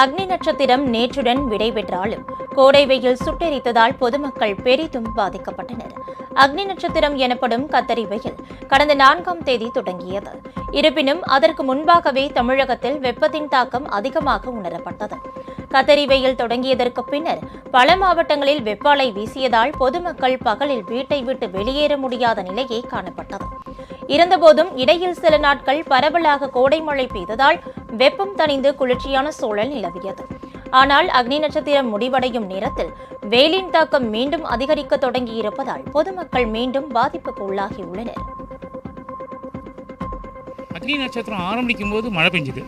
அக்னி நட்சத்திரம் நேற்றுடன் விடைபெற்றாலும் கோடை வெயில் சுட்டெரித்ததால் பொதுமக்கள் பெரிதும் பாதிக்கப்பட்டனர். அக்னி நட்சத்திரம் எனப்படும் கத்தரி வெயில் கடந்த நான்காம் தேதி தொடங்கியது. இருப்பினும் அதற்கு முன்பாகவே தமிழகத்தில் வெப்பத்தின் தாக்கம் அதிகமாக உணரப்பட்டது. கத்தரி வெயில் தொடங்கியதற்கு பின்னர் பல மாவட்டங்களில் வெப்பாலை வீசியதால் பொதுமக்கள் பகலில் வீட்டை விட்டு வெளியேற முடியாத நிலையே காணப்பட்டது. இருந்தபோதும் இடையில் சில நாட்கள் பரவலாக கோடை மழை பெய்ததால் வெப்பம் தணிந்து குளிர்ச்சியான சூழல் நிலவியது. ஆனால் அக்னி நட்சத்திரம் முடிவடையும் நேரத்தில் வெயிலின் தாக்கம் மீண்டும் அதிகரிக்க தொடங்கியிருப்பதால் பொதுமக்கள் மீண்டும் பாதிப்புக்கு உள்ளாகியுள்ளனர். அக்னி நட்சத்திரம் ஆரம்பிக்கும் போது மழை பெஞ்சுது.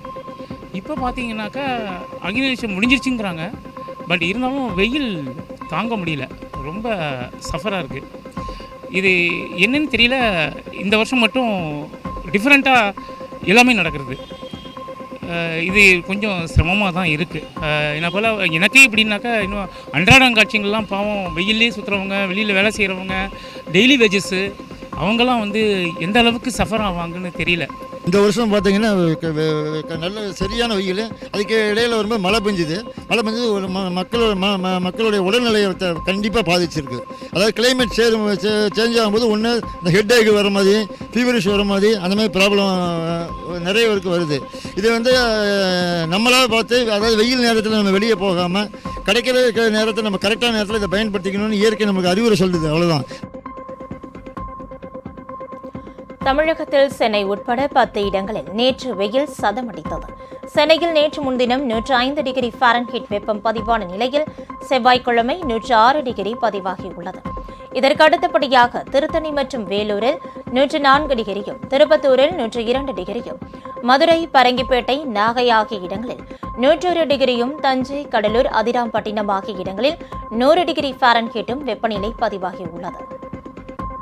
இப்போ பார்த்தீங்கன்னாக்கா அக்னி நட்சத்திரம் முடிஞ்சிருச்சுங்கிறாங்க. பட் இருந்தாலும் வெயில் தாங்க முடியல. ரொம்ப சஃபராக இருக்குது இது என்னன்னு தெரியல. இந்த வருஷம் மட்டும் டிஃப்ரெண்ட்டாக எல்லாமே நடக்கிறது. இது கொஞ்சம் சிரமமாக தான் இருக்குது என்ன போல் எனக்கே இப்படின்னாக்கா இன்னும் அன்றாடம் காட்சிகள்லாம் பாவம் வெயிலே சுற்றுறவங்க வெளியில் வேலை செய்கிறவங்க டெய்லி வேஜஸ்ஸு அவங்கெல்லாம் வந்து எந்த அளவுக்கு சஃபர் ஆவாங்கன்னு தெரியல. இந்த வருஷம் பார்த்தீங்கன்னா க- நல்ல சரியான வெயில். அதுக்கு இடையில் வரும்போது மழை பெஞ்சுது. மழை பெஞ்சது ஒரு ம மக்களோட ம ம- மக்களுடைய உடல்நிலையை கண்டிப்பாக பாதிச்சிருக்கு. அதாவது கிளைமேட் சேர் சேஞ்ச் ஆகும்போது ஒன்று இந்த ஹெட் ஏக் வர மாதிரி ஃபீவரிஷ் வர மாதிரி அந்த மாதிரி ப்ராப்ளம் நிறைய பேருக்கு வருது. இது வந்து நம்மளாக பார்த்து அதாவது வெயில் நேரத்தில் நம்ம வெளியே போகாமல் கிடைக்கிற நேரத்தில் நம்ம கரெக்டான நேரத்தில் இதை பயன்படுத்திக்கணும்னு இயற்கை நமக்கு அறிவுரை சொல்லுது. அவ்வளோதான் தமிழகத்தில் சென்னை உட்பட பத்து இடங்களில் நேற்று வெயில் சதமடித்தது. சென்னையில் நேற்று முன்தினம் நூற்று ஐந்து டிகிரி ஃபாரன்ஹீட் வெப்பம் பதிவான நிலையில் செவ்வாய்க்கிழமை நூற்று ஆறு டிகிரி பதிவாகியுள்ளது. இதற்கு அடுத்தபடியாக திருத்தணி மற்றும் வேலூரில் நூற்று நான்கு டிகிரியும் திருப்பத்தூரில் நூற்று இரண்டு டிகிரியும் மதுரை பரங்கிப்பேட்டை நாகை ஆகிய இடங்களில் நூற்றொரு டிகிரியும் தஞ்சை கடலூர் அதிராம்பட்டினம் ஆகிய இடங்களில் நூறு டிகிரி ஃபாரன்ஹீட்டும் வெப்பநிலை பதிவாகியுள்ளது.